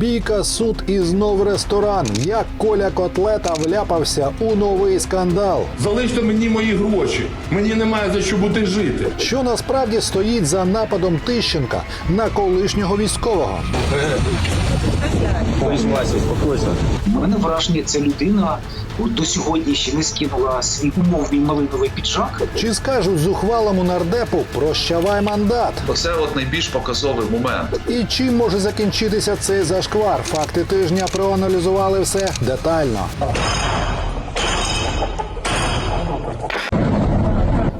Бійка, суд і знов ресторан. Як Коля Котлета вляпався у новий скандал. Залиште мені мої гроші. Мені немає за що бути жити. Що насправді стоїть за нападом Тищенка на колишнього військового? У мене враження, ця людина от до сьогодні ще не скинула свій умовний малиновий піджак. Чи скажуть зухвалому нардепу прощавай мандат? Оце от найбільш показовий момент. І чим може закінчитися цей зашквар? Факти тижня проаналізували все детально.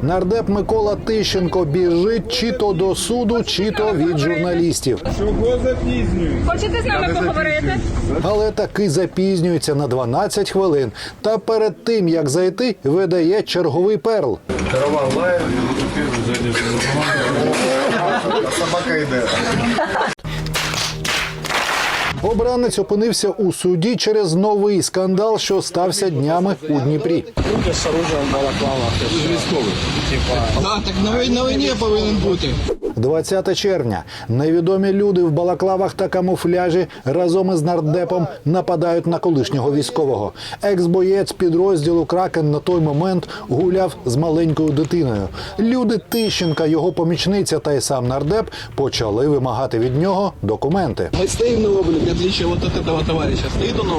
Нардеп Микола Тищенко біжить чи то до суду, чи то від журналістів. Хочете з нами поговорити? Але таки запізнюється на 12 хвилин. Та перед тим як зайти, видає черговий перл. Обранець опинився у суді через новий скандал, що стався днями у Дніпрі. Так, так на війні, на війні повинен бути. 20 червня. Невідомі люди в балаклавах та камуфляжі разом із нардепом нападають на колишнього військового. Екс-боєць підрозділу Кракен на той момент гуляв з маленькою дитиною. Люди Тищенка, його помічниця та й сам нардеп почали вимагати від нього документи. Мы стоим на облике, в отличие вот от этого товарища. Стоит он на.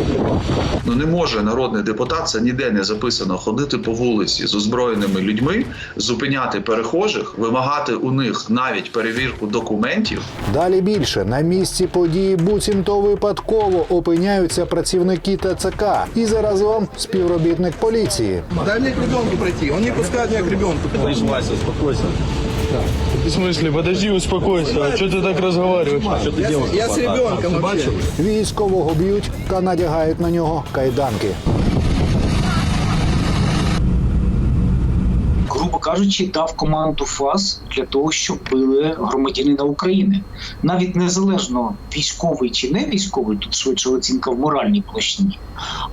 Ну не може народний депутат, це ніде не записано ходити по вулиці з озброєними людьми, зупиняти перехожих, вимагати у них навіть перевірку документів. Далі більше на місці події буцімто випадково опиняються працівники ТЦК і заразом співробітник поліції. Дай мне к ребенку пройти. Он не пускает меня к ребенку. В смысле? Подожди, успокойся. А что ты так разговариваешь? Я, я с ребенком вообще. Військового б'ють та надягають на нього кайданки. грубо кажучи, дав команду ФАС для того, щоб били громадянина України. Навіть незалежно військовий чи не військовий, тут швидше оцінка в моральній площині,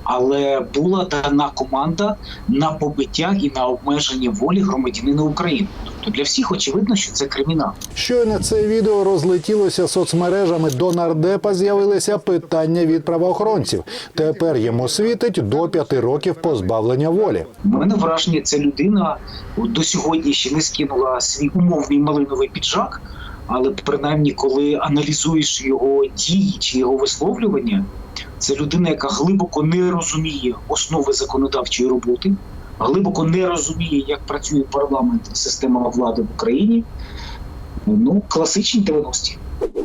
але була дана команда на побиття і на обмеження волі громадянина України. Тобто для всіх очевидно, що це кримінал. Щойно це відео розлетілося соцмережами. До нардепа з'явилися питання від правоохоронців. Тепер йому світить до п'яти років позбавлення волі. У мене враження, ця людина до сьогодні ще не скинула свій умовний малиновий піджак. Але принаймні, коли аналізуєш його дії чи його висловлювання, це людина, яка глибоко не розуміє основи законодавчої роботи, глибоко не розуміє, як працює парламент система влади в Україні. Ну, класичні 90-ті.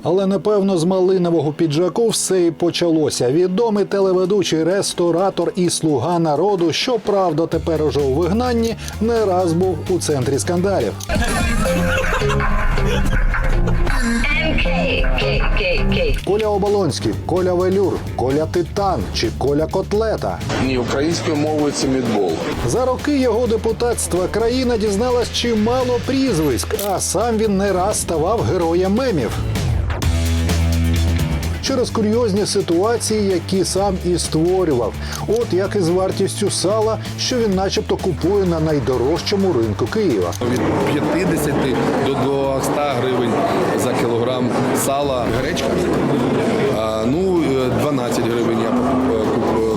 Але напевно з малинового піджаку все і почалося. Відомий телеведучий, ресторатор і слуга народу, щоправда, тепер уже у вигнанні, не раз був у центрі скандалів. Коля Оболонський, Коля Велюр, Коля Титан чи Коля Котлета. Ні, українською мовою це мідбол. За роки його депутатства країна дізналась чимало прізвиськ, а сам він не раз ставав героєм мемів. Через курйозні ситуації, які сам і створював, от як і з вартістю сала, що він начебто купує на найдорожчому ринку Києва. Від 50 до 200 гривень сала. Гречка? А, ну, е, 12 гривень я е,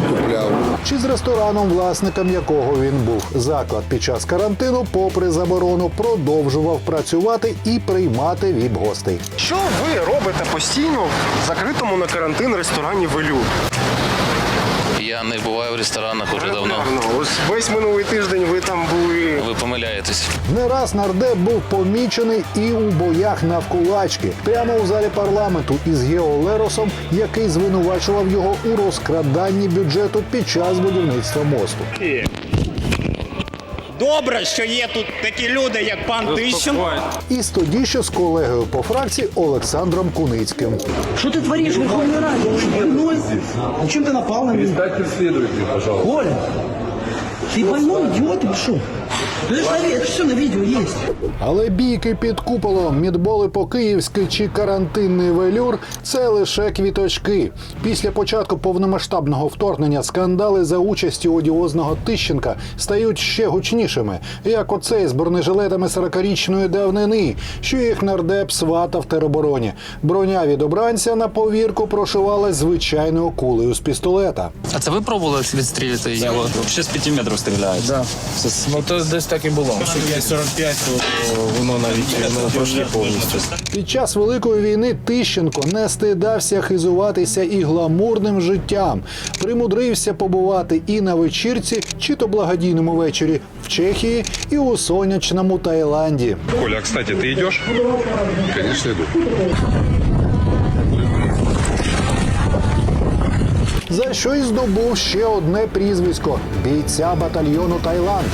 купляв. Чи з рестораном, власником якого він був. Заклад під час карантину, попри заборону, продовжував працювати і приймати віп-гостей. Що ви робите постійно в закритому на карантин ресторані Велюр? Я не буваю в ресторанах уже давно. Ось весь минулий тиждень ви там були. Ви помиляєтесь. Не раз нардеп був помічений і у боях навкулачки прямо у залі парламенту із Гео Леросом, який звинувачував його у розкраданні бюджету під час будівництва мосту. Добре, що є тут такі люди, як пан Тищенко. І тоді ще з колегою по фракції Олександром Куницьким. Что ты творишь, Верховной Раде? Больной? Зачем ты напал на меня? Дайте следователю, пожалуйста. Коля, ты больной, идиот или что? Все на видео есть. Але бійки під куполом, мідболи по-київськи чи карантинний велюр це лише квіточки. Після початку повномасштабного вторгнення скандали за участі одіозного Тищенка стають ще гучнішими, як оцей з бронежилетами 40-річної давнини, що їх нардеп сватав в теробороні. Броня від обранця на повірку прошивалась звичайною кулею з пістолета. А це ви пробували відстрілити його? Ще з 5 метрів стріляють. Да. Ну то десь так і було. 45, то воно навіть воно пройшли повністю. Під час великої війни Тищенко не стидався хизуватися і гламурним життям. Примудрився побувати і на вечірці, чи то благодійному вечорі в Чехії, і у сонячному Таїланді. Коля, кстати, ти йдеш? Звісно, йду. За що й здобув ще одне прізвисько бійця батальйону Таїланд.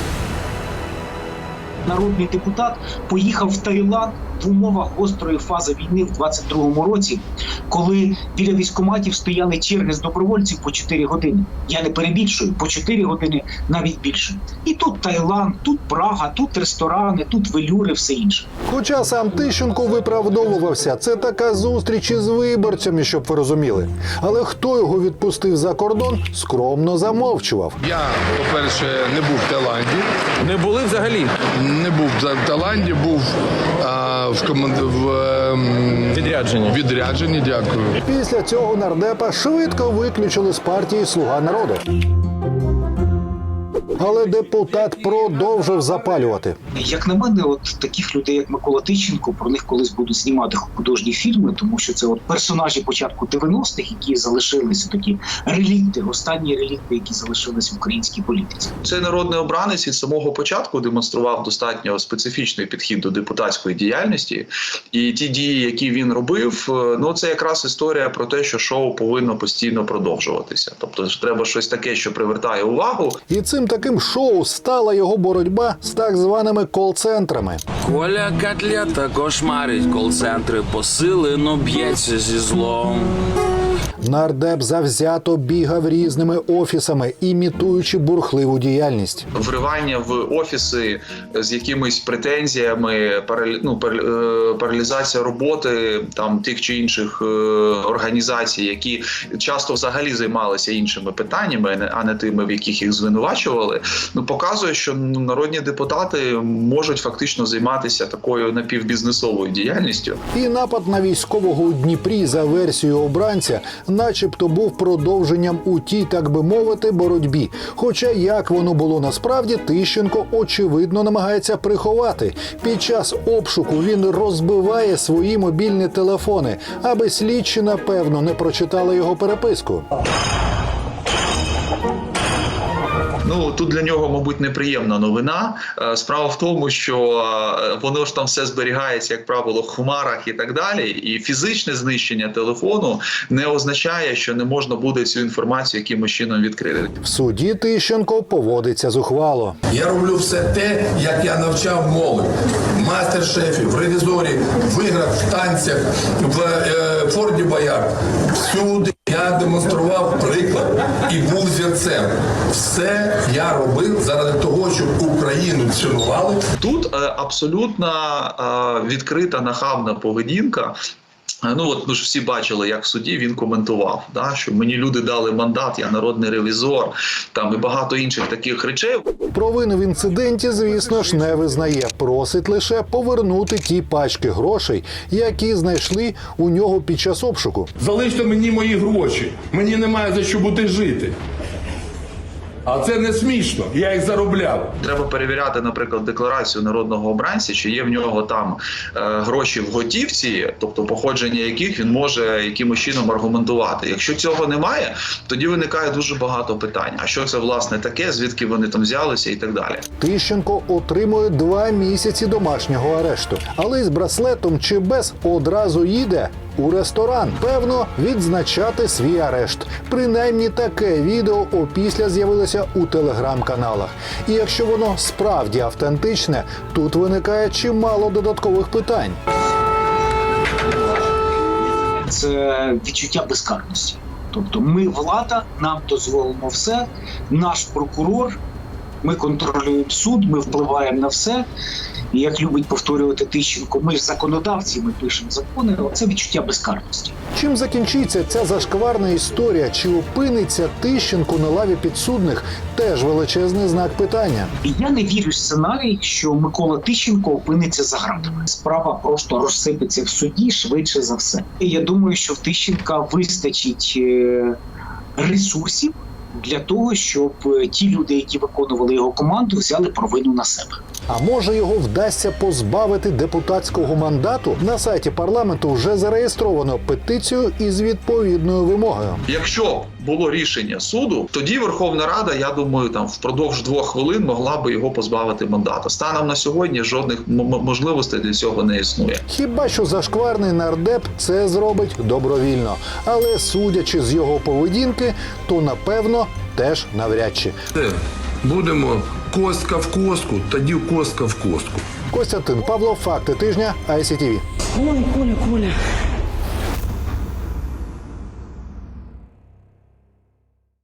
Народний депутат поїхав в Таїланд в умовах гострої фази війни в 22-му році, коли біля військоматів стояли черги з добровольців по 4 години. Я не перебільшую, по 4 години навіть більше. І тут Таїланд, тут Прага, тут ресторани, тут велюри, все інше. Хоча сам Тищенко виправдовувався, це така зустріч із виборцями, щоб ви розуміли. Але хто його відпустив за кордон, скромно замовчував. Я, по-перше, не був в Таїланді. Не були взагалі. Не був в Таїланді, був а, в команд... в ем, відрядженні. відрядженні. Дякую. Після цього нардепа швидко виключили з партії Слуга народу. Але депутат продовжив запалювати. Як на мене, от таких людей, як Микола Тищенко, про них колись будуть знімати художні фільми, тому що це от персонажі початку 90-х, які залишилися такі релікти, останні релікти, які залишились в українській політиці. Цей народний обранець від самого початку демонстрував достатньо специфічний підхід до депутатської діяльності, і ті дії, які він робив, е, ну це якраз історія про те, що шоу повинно постійно продовжуватися. Тобто ж треба щось таке, що привертає увагу, І цим таким шоу стала його боротьба з так званими кол-центрами. Коля Котлета кошмарить кол-центри, посилено б'ється зі злом. Нардеп завзято бігав різними офісами, імітуючи бурхливу діяльність. вривання в офіси з якимись претензіями, паралі... ну, е, паралізація роботи там тих чи інших е, організацій, які часто взагалі займалися іншими питаннями, а не- тими, в яких їх звинувачували. Ну показує, що народні депутати можуть фактично займатися такою напівбізнесовою діяльністю. І напад на військового у Дніпрі за версією обранця, начебто, був продовженням у тій, так би мовити, боротьбі. Хоча як воно було насправді, Тищенко очевидно намагається приховати. Під час обшуку він розбиває свої мобільні телефони, аби слідчі, напевно, не прочитали його переписку. Ну тут для нього, мабуть, неприємна новина. Е, Справа в тому, що е, воно ж там все зберігається, як правило, в хмарах і так далі. І фізичне знищення телефону не означає, що не можна буде цю інформацію якимось чином відкрити. В суді Тищенко поводиться зухвало. Я роблю все те, як я навчав молодь. Мастер-шефі, в ревізорі, в іграх, в танцях, в е, Форді Боярд. Всюди я демонстрував приклад і був зірцем. Все я робив заради того, щоб Україну цінували. Тут е, абсолютно е, відкрита нахабна поведінка. Ну от ми ж всі бачили, як в суді він коментував, да, що мені люди дали мандат, я народний ревізор, там і багато інших таких речей. Провини в інциденті, звісно ж, не визнає. Просить лише повернути ті пачки грошей, які знайшли у нього під час обшуку. Залиште мені мої гроші. Мені немає за що бути жити. А це не смішно. Я їх заробляв. Треба перевіряти, наприклад, декларацію народного обранця, чи є в нього там е, гроші в готівці, тобто походження яких він може якимось чином аргументувати. Якщо цього немає, тоді виникає дуже багато питань. А що це власне таке, звідки вони там взялися і так далі. Тищенко отримує два місяці домашнього арешту, але із браслетом чи без одразу їде у ресторан. Певно, відзначати свій арешт. Принаймні таке відео опісля з'явилося у телеграм-каналах. І якщо воно справді автентичне, тут виникає чимало додаткових питань. Це відчуття безкарності. Тобто, ми влада, нам дозволимо все. Наш прокурор Ми контролюємо суд, ми впливаємо на все. І як любить повторювати Тищенко, ми ж законодавці, ми пишемо закони. Це відчуття безкарності. Чим закінчиться ця зашкварна історія? Чи опиниться Тищенко на лаві підсудних? Теж величезний знак питання. І я не вірю в сценарій, що Микола Тищенко опиниться за гратами. Справа просто розсипеться в суді швидше за все. І я думаю, що в Тищенка вистачить е, ресурсів для того, щоб е, ті люди, які виконували його команду, взяли провину на себе. А може його вдасться позбавити депутатського мандату? На сайті парламенту вже зареєстровано петицію із відповідною вимогою. Якщо було рішення суду, тоді Верховна Рада, я думаю, там впродовж двох хвилин могла би його позбавити мандату. Станом на сьогодні жодних можливостей для цього не існує. Хіба що зашкварний нардеп це зробить добровільно, але судячи з його поведінки, то напевно теж навряд чи. Будемо костка в костку, тоді костка в костку. Костянтин Павлов, факти тижня ICTV. Ой, Коля, Коля.